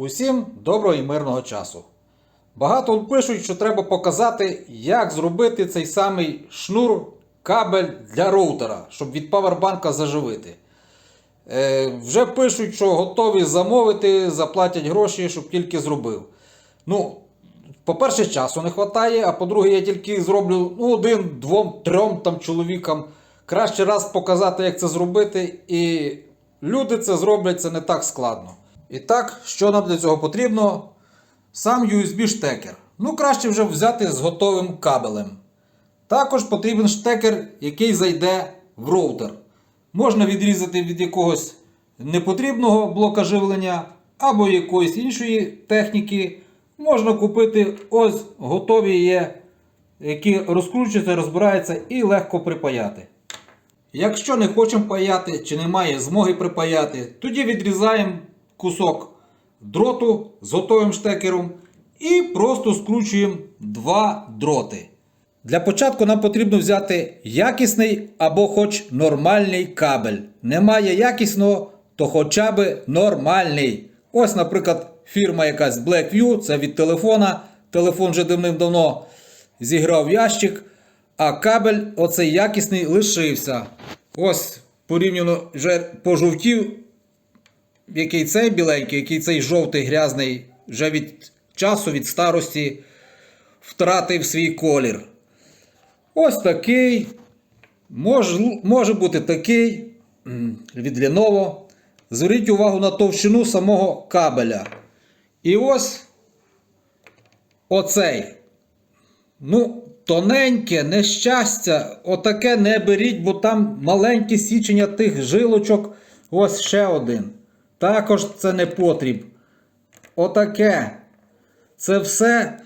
Усім доброго і мирного часу. Багато пишуть, що треба показати, як зробити цей самий шнур кабель для роутера, щоб від павербанка заживити. Е, вже пишуть, що готові замовити, заплатять гроші, щоб тільки зробив. Ну, по-перше, часу не вистачає, а по-друге, я тільки зроблю ну, один, двом, трьом там чоловікам. Краще раз показати, як це зробити, і люди це зроблять це не так складно. І так, що нам для цього потрібно? Сам USB-штекер. Ну, краще вже взяти з готовим кабелем. Також потрібен штекер, який зайде в роутер. Можна відрізати від якогось непотрібного блока живлення або якоїсь іншої техніки. Можна купити ось готові є, які розкручуються, розбираються і легко припаяти. Якщо не хочемо паяти чи немає змоги припаяти, тоді відрізаємо кусок дроту з готовим штекером і просто скручуємо два дроти. Для початку нам потрібно взяти якісний або хоч нормальний кабель. Немає якісного, то хоча б нормальний. Ось, наприклад, фірма якась Blackview, це від телефона. Телефон вже давним-давно зіграв ящик, а кабель оцей якісний лишився. Ось порівняно вже пожовтів, який цей біленький, який цей жовтий грязний, вже від часу, від старості втратив свій колір. Ось такий. Може, може бути такий від Lenovo. Зверніть увагу на товщину самого кабеля. І ось оцей. Ну, тоненьке, нещастя, отаке не беріть, бо там маленьке січення тих жилочок. Ось ще один. Також це не потріб. Отаке. Це все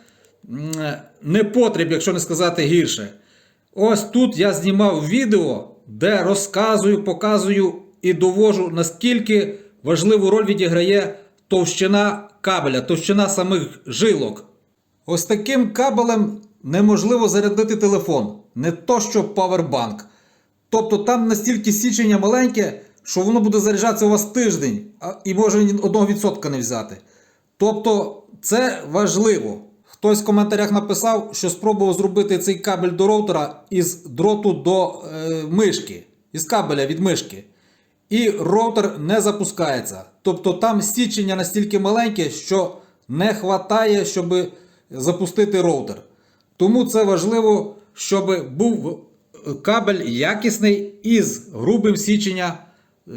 не потріб, якщо не сказати гірше. Ось тут я знімав відео, де розказую, показую і довожу, наскільки важливу роль відіграє товщина кабеля, товщина самих жилок. Ось таким кабелем неможливо зарядити телефон, не то що павербанк. Тобто там настільки січення маленьке, що воно буде заряджатися у вас тиждень, і може ні 1% не взяти. Тобто це важливо. Хтось в коментарях написав, що спробував зробити цей кабель до роутера із дроту до е, мишки, із кабеля від мишки. І роутер не запускається. Тобто там стічення настільки маленьке, що не вистачає, щоб запустити роутер. Тому це важливо, щоб був е, кабель якісний із грубим січення е,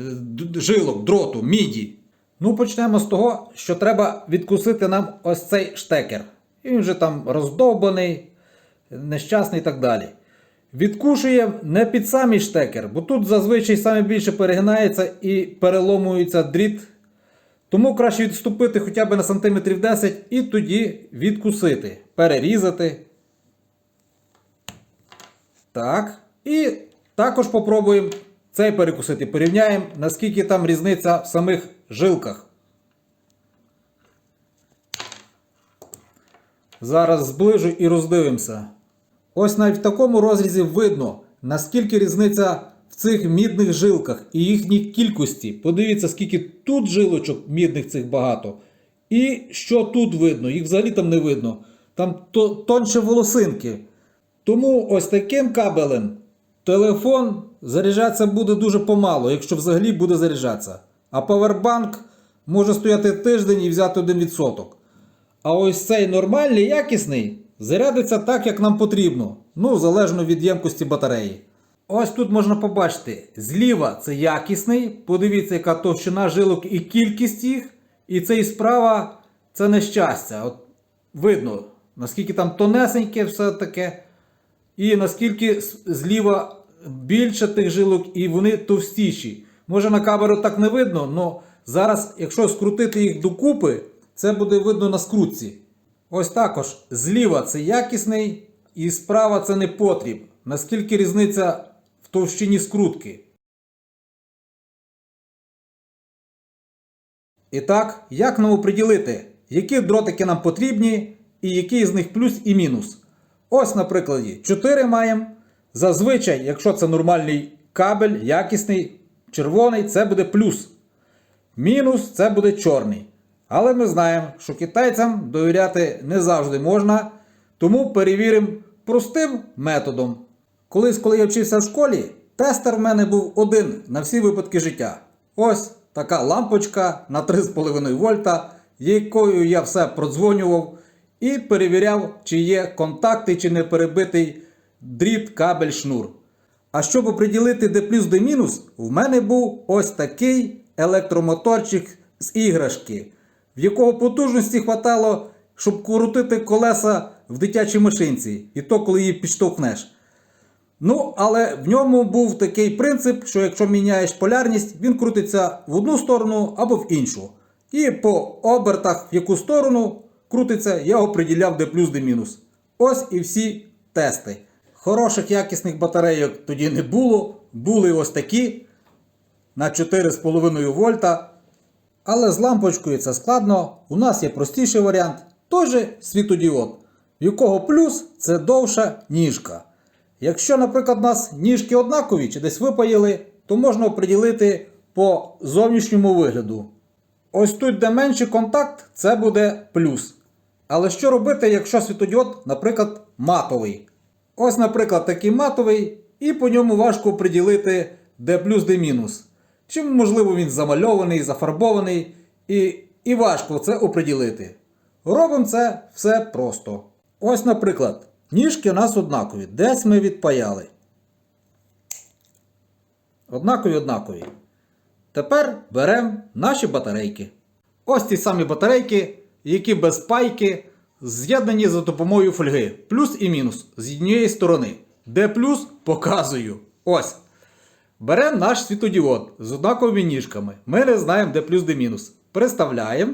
жилок, дроту, міді. Ну, почнемо з того, що треба відкусити нам ось цей штекер. Він вже там роздовбаний, нещасний і так далі. Відкушуємо не під самий штекер, бо тут зазвичай саме більше перегинається і переломується дріт. Тому краще відступити хоча б на сантиметрів 10 і тоді відкусити, перерізати. Так. І також попробуємо цей перекусити. Порівняємо, наскільки там різниця в самих жилках. Зараз зближу і роздивимося. Ось навіть в такому розрізі видно, наскільки різниця в цих мідних жилках і їхній кількості. Подивіться, скільки тут жилочок мідних цих багато. І що тут видно, їх взагалі там не видно. Там то, тонше волосинки. Тому ось таким кабелем телефон заряджатися буде дуже помало, якщо взагалі буде заряджатися. А павербанк може стояти тиждень і взяти 1%. А ось цей нормальний, якісний, зарядиться так, як нам потрібно. Ну, залежно від ємкості батареї. Ось тут можна побачити, зліва це якісний. Подивіться, яка товщина жилок і кількість їх. І цей справа це нещастя. От видно, наскільки там тонесеньке все таке. І наскільки зліва більше тих жилок, і вони товстіші. Може на камеру так не видно, але зараз, якщо скрутити їх докупи, це буде видно на скрутці. Ось також зліва це якісний, і справа це не потріб. Наскільки різниця в товщині скрутки. І так, як нам оприділити, які дротики нам потрібні і який з них плюс і мінус? Ось на прикладі 4 маємо. Зазвичай, якщо це нормальний кабель, якісний, червоний, це буде плюс. Мінус це буде чорний. Але ми знаємо, що китайцям довіряти не завжди можна, тому перевіримо простим методом. Колись, коли я вчився в школі, тестер в мене був один на всі випадки життя. Ось така лампочка на 3,5 вольта, якою я все продзвонював і перевіряв, чи є контакти, чи не перебитий дріт, кабель, шнур. А щоб оприділити де плюс, де мінус, в мене був ось такий електромоторчик з іграшки, в якого потужності хватало, щоб крутити колеса в дитячій машинці, і то коли її підштовхнеш. Ну, але в ньому був такий принцип, що якщо міняєш полярність, він крутиться в одну сторону або в іншу. І по обертах, в яку сторону крутиться, я оприділяв де плюс, де. Ось і всі тести. Хороших якісних батарейок тоді не було. Були ось такі на 4,5 вольта. Але з лампочкою це складно. У нас є простіший варіант, же світодіод, в якого плюс це довша ніжка. Якщо, наприклад, у нас ніжки однакові чи десь випаїли, то можна оприділити по зовнішньому вигляду. Ось тут, де менший контакт, це буде плюс. Але що робити, якщо світодіод, наприклад, матовий? Ось, наприклад, такий матовий, і по ньому важко оприділити, де плюс, де мінус. Чи, можливо, він замальований, зафарбований, і, і важко це оприділити. Робимо це все просто. Ось, наприклад, ніжки у нас однакові. Десь ми відпаяли. Однакові, однакові. Тепер беремо наші батарейки. Ось ті самі батарейки, які без пайки з'єднані за допомогою фольги. Плюс і мінус з однієї сторони. Де плюс показую. Ось. Беремо наш світодіод з однаковими ніжками. Ми не знаємо, де плюс, де мінус. Приставляємо.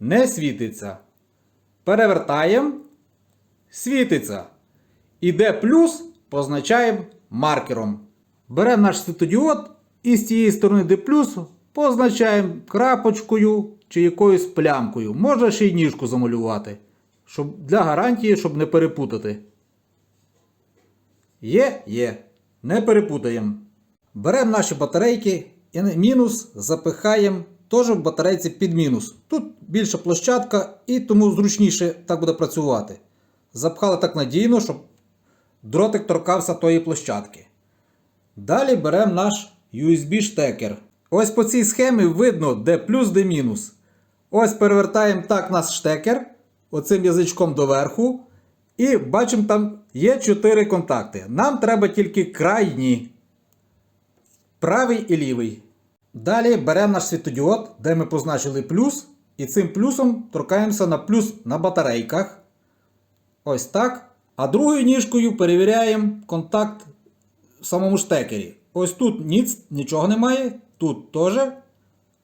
Не світиться. Перевертаємо. Світиться. І де плюс позначаємо маркером. Беремо наш світодіод і з цієї сторони, де плюс, позначаємо крапочкою чи якоюсь плямкою. Можна ще й ніжку замалювати. Щоб, для гарантії, щоб не перепутати. Є, є. Не перепутаємо. Беремо наші батарейки і мінус запихаємо теж в батарейці під мінус. Тут більша площадка і тому зручніше так буде працювати. Запхали так надійно, щоб дротик торкався тої площадки. Далі беремо наш USB-штекер. Ось по цій схемі видно, де плюс, де мінус. Ось перевертаємо так наш штекер оцим язичком доверху. І бачимо, там є 4 контакти. Нам треба тільки крайні. Правий і лівий. Далі беремо наш світодіод, де ми позначили плюс. І цим плюсом торкаємося на плюс на батарейках. Ось так. А другою ніжкою перевіряємо контакт в самому штекері. Ось тут ніц, нічого немає. Тут теж.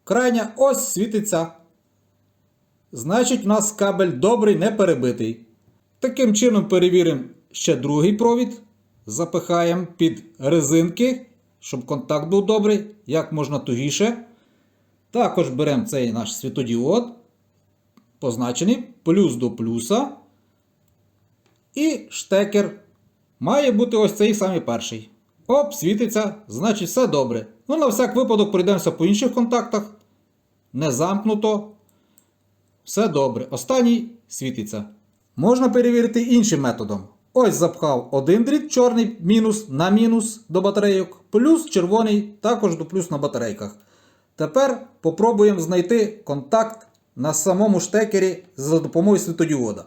Крайня ось світиться. Значить, у нас кабель добрий, не перебитий. Таким чином перевіримо ще другий провід. Запихаємо під резинки, щоб контакт був добрий, як можна тугіше. Також беремо цей наш світодіод, позначений плюс до плюса. І штекер має бути ось цей самий перший. Оп, світиться, значить все добре. Ну, на всяк випадок пройдемося по інших контактах. Не замкнуто. Все добре. Останній світиться. Можна перевірити іншим методом. Ось запхав один дріт чорний мінус на мінус до батарейок, плюс червоний також до плюс на батарейках. Тепер попробуємо знайти контакт на самому штекері за допомогою світодіода.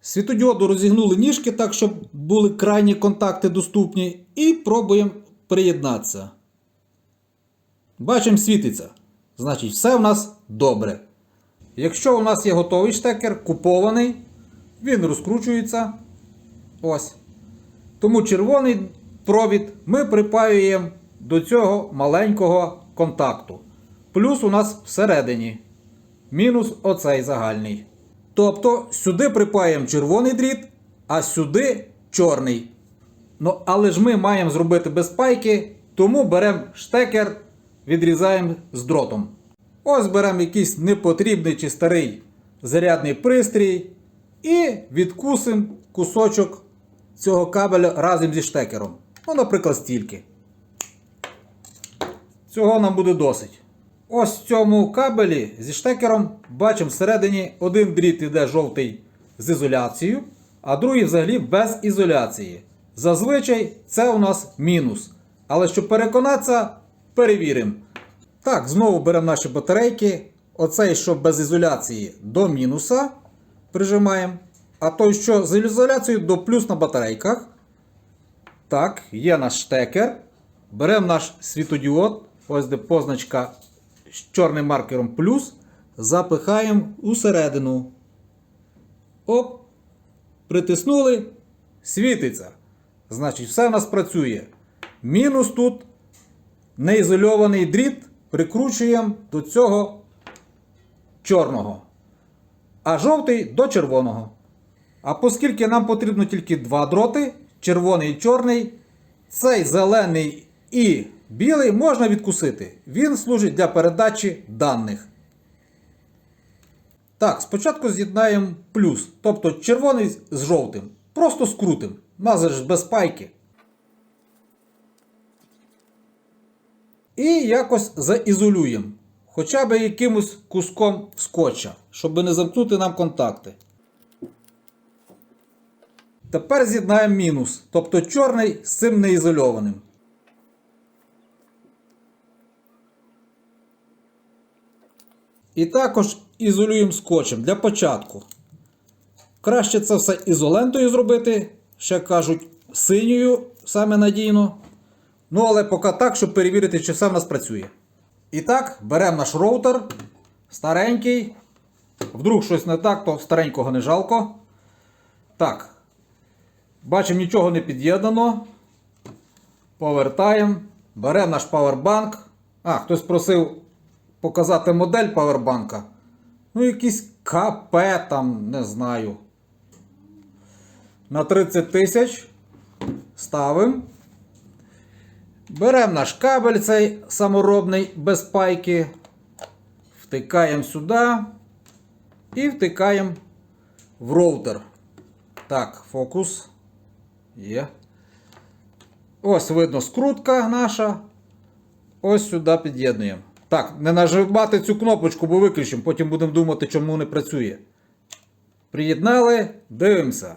Світодіоду розігнули ніжки так, щоб були крайні контакти доступні, і пробуємо приєднатися. Бачимо, світиться. Значить, все в нас добре. Якщо у нас є готовий штекер, купований, він розкручується. Ось. Тому червоний провід ми припаюємо до цього маленького контакту. Плюс у нас всередині. Мінус оцей загальний. Тобто сюди припаємо червоний дріт, а сюди чорний. Ну, але ж ми маємо зробити без пайки, тому беремо штекер, відрізаємо з дротом. Ось беремо якийсь непотрібний чи старий зарядний пристрій і відкусимо кусочок цього кабеля разом зі штекером. Ну, наприклад, стільки. Цього нам буде досить. Ось в цьому кабелі зі штекером бачимо всередині один дріт іде жовтий з ізоляцією, а другий взагалі без ізоляції. Зазвичай це у нас мінус. Але щоб переконатися, перевіримо. Так, знову беремо наші батарейки. Оцей, що без ізоляції, до мінуса прижимаємо. А той, що з ізоляцією, до плюс на батарейках. Так, є наш штекер. Беремо наш світодіод, ось де позначка з чорним маркером плюс. Запихаємо усередину. Оп. Притиснули. Світиться. Значить, все в нас працює. Мінус тут неізольований дріт прикручуємо до цього чорного. А жовтий до червоного. А оскільки нам потрібно тільки два дроти, червоний і чорний, цей зелений і білий можна відкусити. Він служить для передачі даних. Так, спочатку з'єднаємо плюс, тобто червоний з жовтим. Просто скрутим. У нас ж без пайки. І якось заізолюємо. Хоча б якимось куском скотча, щоб не замкнути нам контакти. Тепер з'єднаємо мінус, тобто чорний з цим неізольованим. І також ізолюємо скотчем для початку. Краще це все ізолентою зробити, ще кажуть, синьою саме надійно. Ну, але поки так, щоб перевірити, чи все в нас працює. І так, беремо наш роутер, старенький. Вдруг щось не так, то старенького не жалко. Так. Бачимо, нічого не під'єднано. Повертаємо. Беремо наш павербанк. А, хтось просив показати модель павербанка. Ну, якийсь КП там, не знаю. На 30 тисяч. Ставимо. Беремо наш кабель цей саморобний без пайки. Втикаємо сюди. І втикаємо в роутер. Так, фокус. Є. Ось видно скрутка наша. Ось сюди під'єднуємо. Так, не нажимати цю кнопочку, бо виключимо. Потім будемо думати, чому не працює. Приєднали, дивимося.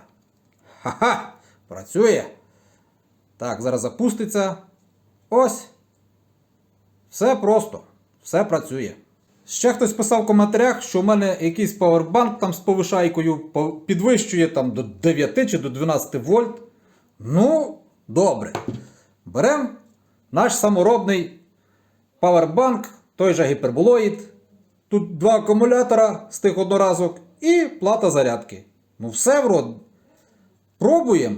Ха-ха! Працює. Так, зараз запуститься. Ось. Все просто. Все працює. Ще хтось писав в коментарях, що в мене якийсь павербанк там з повишайкою підвищує там до 9 чи до 12 вольт. Ну, добре. Беремо наш саморобний павербанк, той же гіперболоїд. Тут два акумулятора з тих одноразок і плата зарядки. Ну, все вроде. Пробуємо.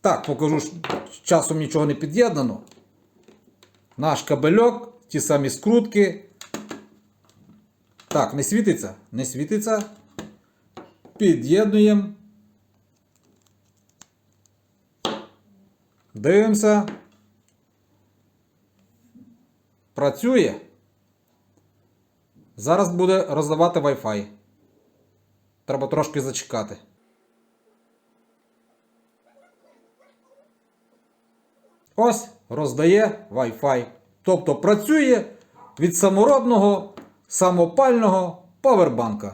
Так, покажу, що часом нічого не під'єднано. Наш кабельок, ті самі скрутки. Так, не світиться? Не світиться. Під'єднуємо. Дивимося. Працює. Зараз буде роздавати Wi-Fi. Треба трошки зачекати. Ось роздає Wi-Fi. Тобто працює від саморобного самопального павербанка.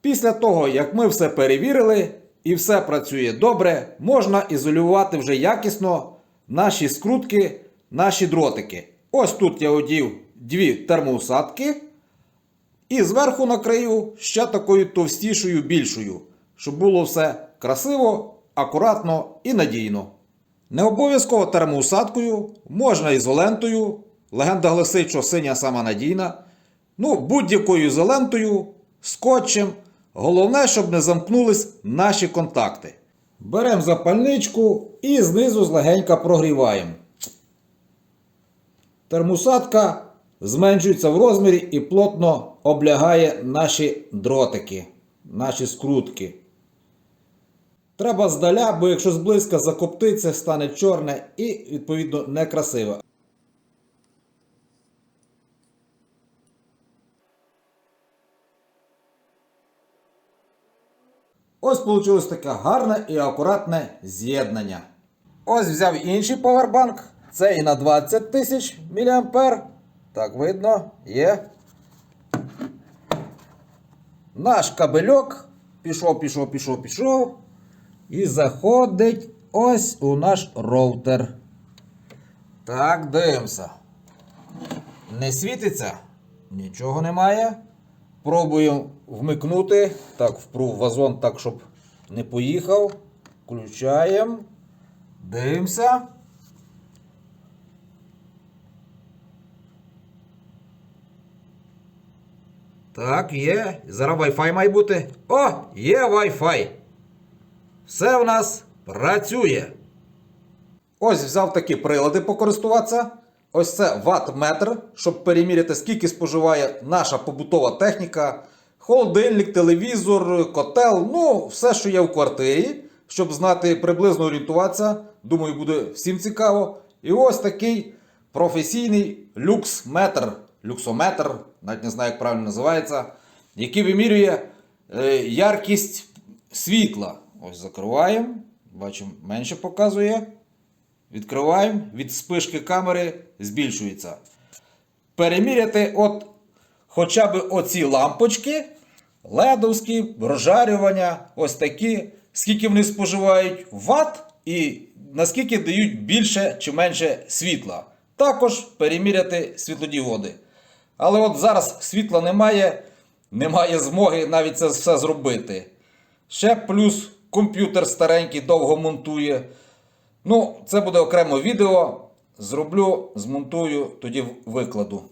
Після того, як ми все перевірили і все працює добре, можна ізолювати вже якісно наші скрутки, наші дротики. Ось тут я одів дві термоусадки. І зверху накрию ще такою товстішою більшою, щоб було все красиво, акуратно і надійно. Не обов'язково термоусадкою, можна ізолентою. Легенда гласить, що синя сама надійна. Ну, будь-якою ізолентою, скотчем. Головне, щоб не замкнулись наші контакти. Беремо запальничку і знизу злегенька прогріваємо. Термосадка зменшується в розмірі і плотно облягає наші дротики, наші скрутки. Треба здаля, бо якщо зблизька закоптиться, стане чорне і, відповідно, некрасиве. Ось вийшло таке гарне і акуратне з'єднання. Ось взяв інший повербанк. Це і на 20 тисяч мА. Так, видно? Є. Наш кабельок пішов, пішов, пішов, пішов. І заходить ось у наш роутер. Так, дивимося. Не світиться? Нічого немає. Пробуємо вмикнути. Так, впру в вазон так, щоб не поїхав. Включаємо. Дивимося. Так, є. Зараз Wi-Fi має бути. О, є Wi-Fi. Все в нас працює. Ось взяв такі прилади покористуватися. Ось це ватт-метр, щоб переміряти, скільки споживає наша побутова техніка. Холодильник, телевізор, котел, ну, все, що є в квартирі, щоб знати приблизно орієнтуватися. Думаю, буде всім цікаво. І ось такий професійний люксметр, люксометр, навіть не знаю, як правильно називається, який вимірює е, яркість світла. Ось закриваємо. Бачимо, менше показує. Відкриваємо, від спишки камери збільшується. Переміряти от хоча б оці лампочки, ледовські, розжарювання, ось такі, скільки вони споживають ватт і наскільки дають більше чи менше світла. Також переміряти світлодіоди. Але от зараз світла немає, немає змоги навіть це все зробити. Ще плюс комп'ютер старенький довго монтує. Ну, це буде окремо відео. Зроблю, змонтую, тоді викладу.